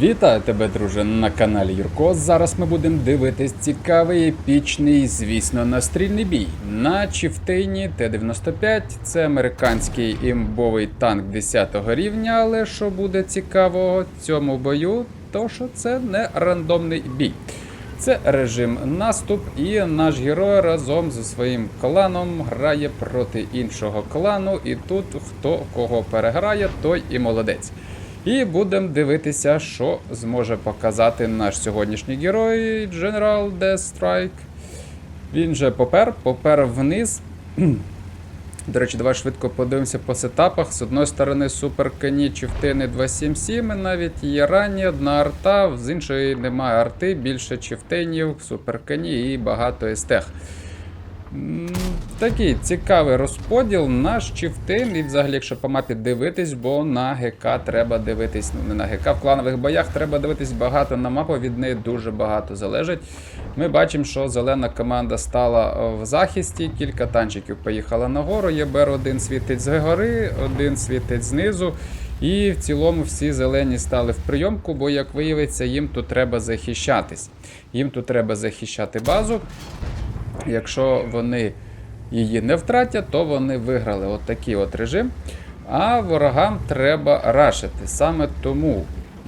Вітаю тебе, друже, на каналі Юрко. Зараз ми будемо дивитись цікавий, епічний, звісно, настрільний бій. На Чіфтейні Т-95 це американський імбовий танк 10 рівня, але що буде цікавого цьому бою, то що це не рандомний бій. Це режим наступ, і наш герой разом зі своїм кланом грає проти іншого клану, і тут хто кого переграє, той і молодець. І будемо дивитися, що зможе показати наш сьогоднішній герой General Death Strike. Він же попер, попер вниз. До речі, давай швидко подивимося по сетапах. З одної сторони Супер Кені Чифтини 277, і навіть є ранні, одна арта, з іншої немає арти, більше чифтинів, Супер Кені і багато естех. Такий цікавий розподіл. Наш чифтин, і взагалі, якщо по мапі дивитись, бо на ГК треба дивитись. Ну, не на ГК, в кланових боях треба дивитись багато на мапу, від неї дуже багато залежить. Ми бачимо, що зелена команда стала е, в захисті, кілька танчиків поїхала нагору. ЄБР один світить згори, один світить знизу. І в цілому всі зелені стали в прийомку, бо, як виявиться, їм тут треба захищатись. Їм тут треба захищати базу. Якщо вони її не втратять, то вони виграли от такий от режим. А ворогам треба рашити. Саме тому,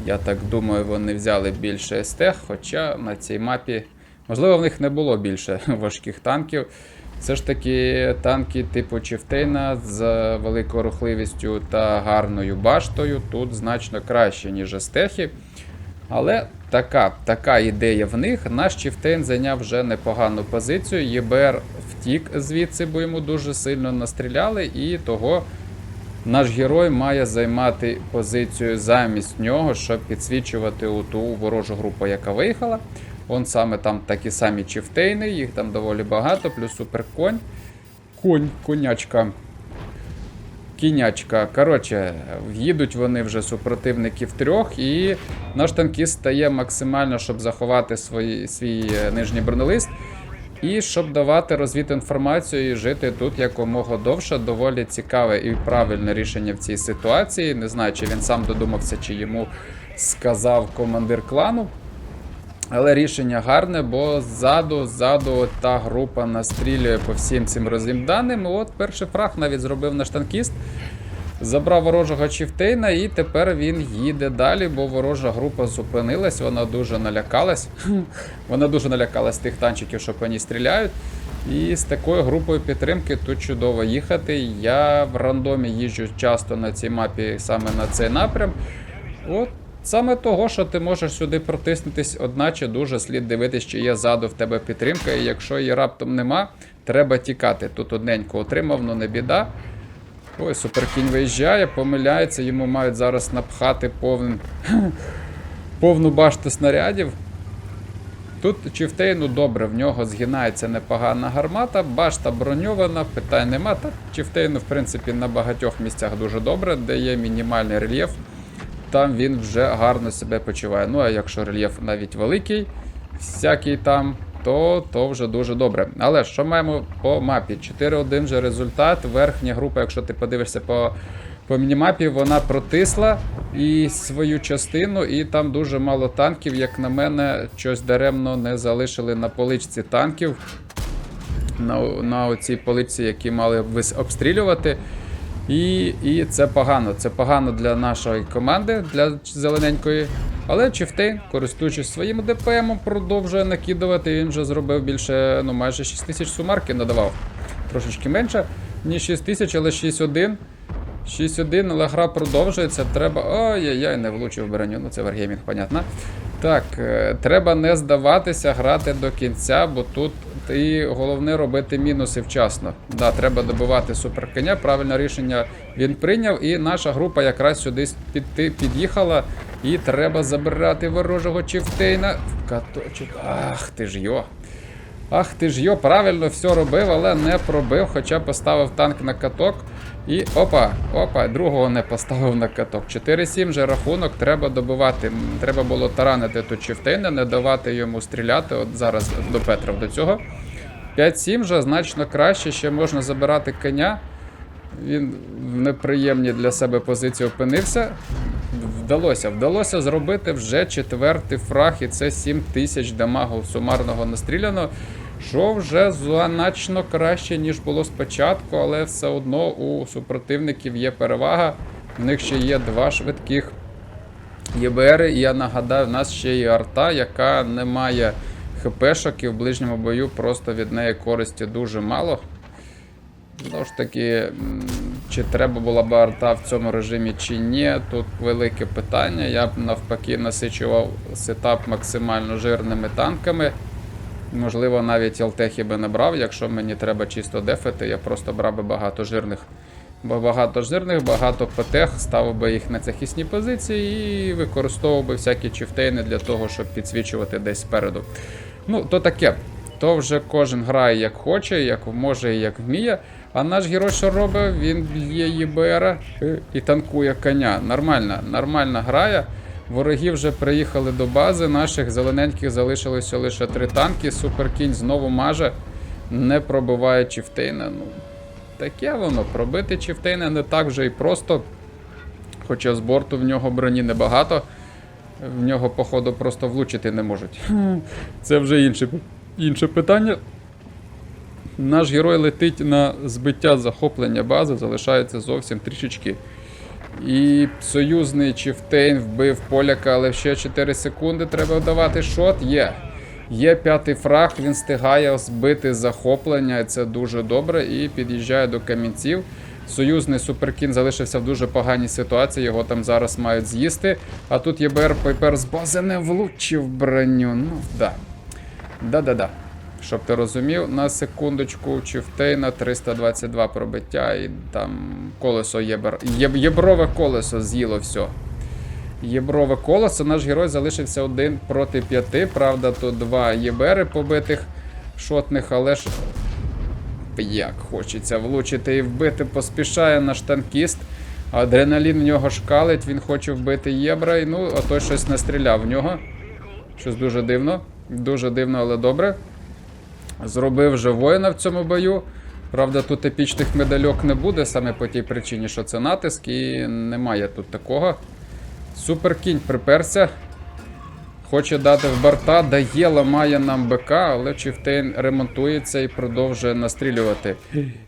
я так думаю, вони взяли більше СТ, хоча на цій мапі, можливо, в них не було більше важких танків. Все ж таки танки типу Чифтейна з великою рухливістю та гарною баштою тут значно краще, ніж естехи. Але така така ідея в них. Наш Чіфтейн зайняв вже непогану позицію. ЄБР втік звідси, бо йому дуже сильно настріляли, і того наш герой має займати позицію замість нього, щоб підсвічувати у ту ворожу групу, яка виїхала. Он саме там такі самі Чіфтейни, їх там доволі багато, плюс суперконь. Конь, конячка. Кінячка. Коротше, їдуть вони вже супротивників трьох, і наш танкіст стає максимально, щоб заховати свої, свій е, нижній бронелист. І щоб давати розвіти інформацію і жити тут якомога довше, доволі цікаве і правильне рішення в цій ситуації. Не знаю, чи він сам додумався, чи йому сказав командир клану. Але рішення гарне, бо ззаду, ззаду та група настрілює по всім цим розвідданим. От перший фраг навіть зробив наш танкіст. Забрав ворожого Чіфтейна, і тепер він їде далі, бо ворожа група зупинилась, вона дуже налякалась. Вона дуже налякалась тих танчиків, що по ній стріляють. І з такою групою підтримки тут чудово їхати. Я в рандомі їжджу часто на цій мапі саме на цей напрям. От саме того, що ти можеш сюди протиснутись, одначе дуже слід дивитись, чи є ззаду в тебе підтримка, і якщо її раптом нема, треба тікати. Тут одненько отримав, ну не біда. Ой, суперкінь виїжджає, помиляється, йому мають зараз напхати повну, повну башту снарядів. Тут Чифтейну добре, в нього згинається непогана гармата, башта броньована, питань нема. Та Чифтейну, в принципі, на багатьох місцях дуже добре, де є мінімальний рельєф. Там він вже гарно себе почуває. Ну, а якщо рельєф навіть великий, всякий там, то, то вже дуже добре. Але що маємо по мапі? 4-1 вже результат. Верхня група, якщо ти подивишся по, по мінімапі, вона протисла і свою частину, і там дуже мало танків. Як на мене, щось даремно не залишили на поличці танків. На, на оцій поличці, які мали обстрілювати. І, і це погано. Це погано для нашої команди, для зелененької. Але Чифтейн, користуючись своїм ДПМом, продовжує накидувати. Він вже зробив більше, ну майже 6 тисяч сумарки надавав. Трошечки менше, ніж 6 тисяч, але 6-1. 6-1, але гра продовжується. Треба. Ой-яй-яй, не влучив броню. Ну це Wargaming, понятно. Так, е, треба не здаватися, грати до кінця, бо тут і головне робити мінуси вчасно. Да, треба добивати суперконя. Правильне рішення він прийняв, і наша група якраз сюди під, під'їхала. І треба забирати ворожого Чифтейна. В каточок. Ах ти ж йо. Ах ти ж йо, правильно все робив, але не пробив, хоча поставив танк на каток. І опа, опа, другого не поставив на каток. 4-7 вже рахунок, треба добивати. Треба було таранити тут Чифтейна, не давати йому стріляти. От зараз до Петра до цього. 5-7 вже значно краще, ще можна забирати коня. Він в неприємній для себе позиції опинився. Вдалося, вдалося зробити вже четвертий фраг, і це 7 тисяч дамагу сумарного настріляно. Що вже значно краще, ніж було спочатку, але все одно у супротивників є перевага. В них ще є два швидких ЄБР. І я нагадаю, в нас ще є арта, яка не має ХПшок і в ближньому бою просто від неї користі дуже мало. Знову ж таки, чи треба була б арта в цьому режимі, чи ні, тут велике питання. Я б навпаки насичував сетап максимально жирними танками. Можливо, навіть алтехи би не брав, якщо мені треба чисто дефити, я просто брав би багато жирних. Бо багато жирних, багато ПТХ, ставив би їх на захисні позиції і використовував би всякі чифтейни для того, щоб підсвічувати десь спереду. Ну, то таке. То вже кожен грає як хоче, як може як вміє. А наш герой що робить? Він б'є ЄБР і танкує коня. Нормально, нормально грає. Вороги вже приїхали до бази, наших зелененьких залишилося лише три танки. Суперкінь знову маже, не пробиває Чіфтейна. Ну, таке воно. Пробити Чіфтейна не так вже і просто. Хоча з борту в нього броні небагато. В нього, походу, просто влучити не можуть. Це вже інше, інше питання. Наш герой летить на збиття захоплення бази, залишається зовсім трішечки. І союзний Чіфтейн вбив поляка, але ще 4 секунди треба вдавати шот. Є. Є п'ятий фраг, він встигає збити захоплення, це дуже добре. І під'їжджає до камінців. Союзний Суперкін залишився в дуже поганій ситуації, його там зараз мають з'їсти. А тут ЄБР Пайпер з бази не влучив броню. Ну, да. Да-да-да. Щоб ти розумів, на секундочку Чифтейна 322 пробиття і там колесо єбер... єб... єброве колесо з'їло все. Єброве колесо, наш герой залишився один проти п'яти. Правда, тут два єбери побитих шотних, але ж як хочеться влучити і вбити, поспішає наш танкіст. Адреналін в нього шкалить, він хоче вбити єбра, і ну, а той щось не стріляв в нього. Щось дуже дивно. Дуже дивно, але добре. Зробив вже воїна в цьому бою. Правда, тут епічних медальок не буде, саме по тій причині, що це натиск, і немає тут такого. Суперкінь приперся. Хоче дати в борта, дає, ламає нам БК, але Чифтейн ремонтується і продовжує настрілювати.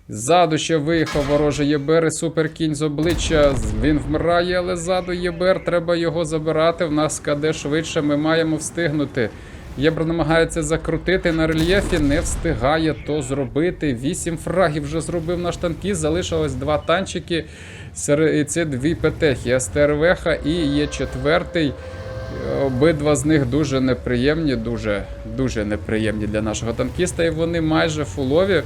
Ззаду ще виїхав ворожий ЄБР і суперкінь з обличчя. Він вмирає, але ззаду ЄБР, треба його забирати. В нас КД швидше, ми маємо встигнути. Єбро намагається закрутити на рельєфі, не встигає то зробити. Вісім фрагів вже зробив наш танкіст, залишилось два танчики. І Це дві петехи. СТРВХ і є четвертий. Обидва з них дуже неприємні, дуже, дуже неприємні для нашого танкіста, і вони майже фулові.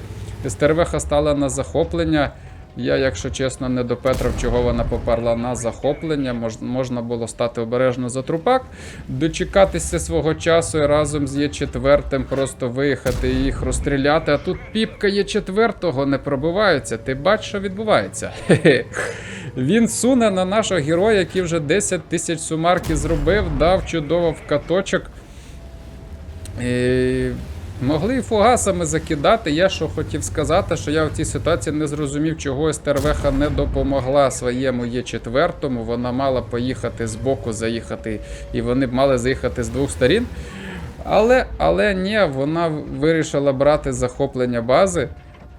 СТРВХ стала на захоплення. Я, якщо чесно, не допетрав, чого вона поперла на захоплення. Мож, можна було стати обережно за трупак, дочекатися свого часу і разом з є четвертим просто виїхати і їх розстріляти. А тут піпка є четвертого не пробивається. Ти бачиш, що відбувається. Він суне на нашого героя, який вже 10 тисяч сумарки зробив, дав чудово в каточок. Могли фугасами закидати. Я що хотів сказати, що я в цій ситуації не зрозумів, чого ЕстерВеха не допомогла своєму Є4. Вона мала поїхати з боку, заїхати, і вони мали заїхати з двох сторін. Але, але ні, вона вирішила брати захоплення бази.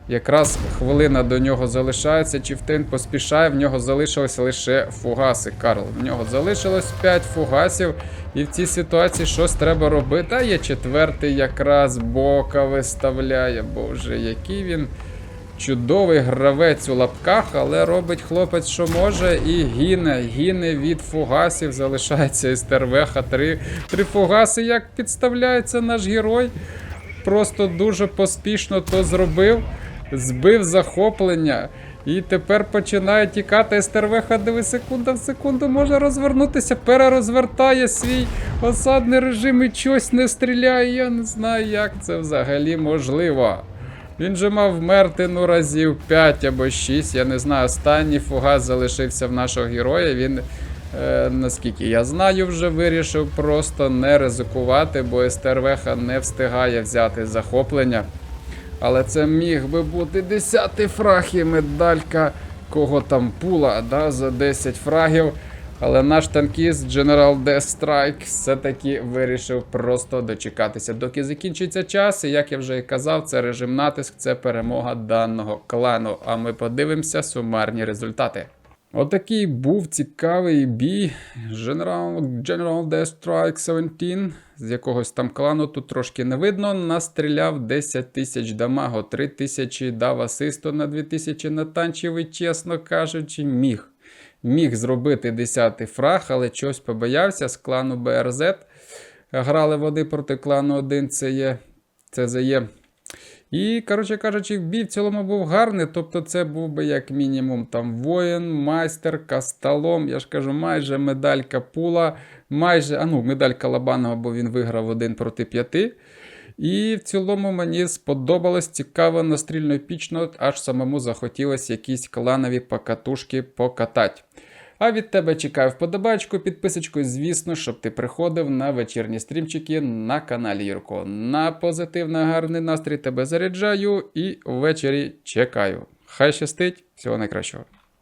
Якраз хвилина до нього залишається, Чіфтин поспішає, в нього залишилося лише фугаси. Карл. В нього залишилось 5 фугасів. І в цій ситуації щось треба робити. А є четвертий якраз бока виставляє. Боже, який він чудовий гравець у лапках, але робить хлопець, що може, і гине. Гине від фугасів. Залишається СТРВХ. Три, три фугаси, як підставляється наш герой. Просто дуже поспішно то зробив. Збив захоплення. І тепер починає тікати СТРВХ, диви секунда в секунду може розвернутися, перерозвертає свій осадний режим і щось не стріляє. Я не знаю, як це взагалі можливо. Він же мав вмерти ну разів 5 або 6, я не знаю. Останній фугас залишився в нашого героя. Він, е, наскільки я знаю, вже вирішив просто не ризикувати, бо СТРВХ не встигає взяти захоплення. Але це міг би бути 10-й фраг і медалька кого там пула да, за 10 фрагів. Але наш танкіст General Death Strike все-таки вирішив просто дочекатися, доки закінчиться час. І як я вже і казав, це режим натиск, це перемога даного клану. А ми подивимося сумарні результати. Отакий був цікавий бій. General, General Death Strike 17 з якогось там клану тут трошки не видно. Настріляв 10 тисяч дамагу, 3 тисячі дав асисту на 2000 натанчив і, чесно кажучи, міг. Міг зробити 10-й фраг, але чогось побоявся з клану БРЗ. Грали води проти клану 1, це є. Це є. І, коротше кажучи, бій в цілому був гарний. Тобто, це був би як мінімум там воїн, майстер, касталом. Я ж кажу, майже медалька пула, майже, а ну, медалька Лабанова, бо він виграв один проти п'яти. І в цілому мені сподобалось цікаво настрільно епічно, аж самому захотілося якісь кланові покатушки покатати. А від тебе чекаю вподобачку, підписочку, звісно, щоб ти приходив на вечірні стрімчики на каналі Юрко. На позитивний гарний настрій тебе заряджаю і ввечері чекаю. Хай щастить, всього найкращого.